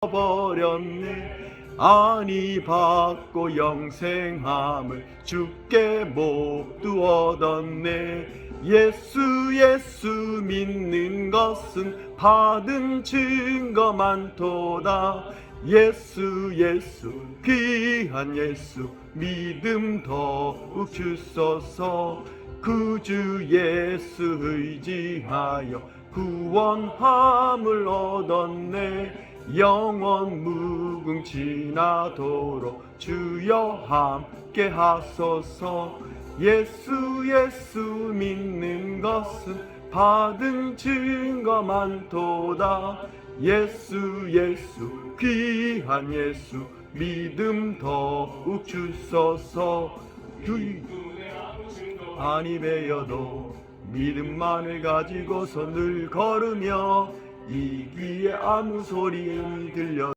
버렸네. 아니 받고 영생함을 주께 모두 얻었네. 예수 예수 믿는 것은 받은 증거 많도다. 예수 예수 귀한 예수 믿음 더욱 주소서. 그주 예수 의지하여 구원함을 얻었네 영원 무궁지나도록 주여 함께 하소서. 예수 예수 믿는 것은 받은 증거 많도다. 예수 예수 귀한 예수 믿음 더욱 주소서. 주의 아니 배여도 믿음만을 가지고서 늘 걸으며 이 귀에 아무 소리 들려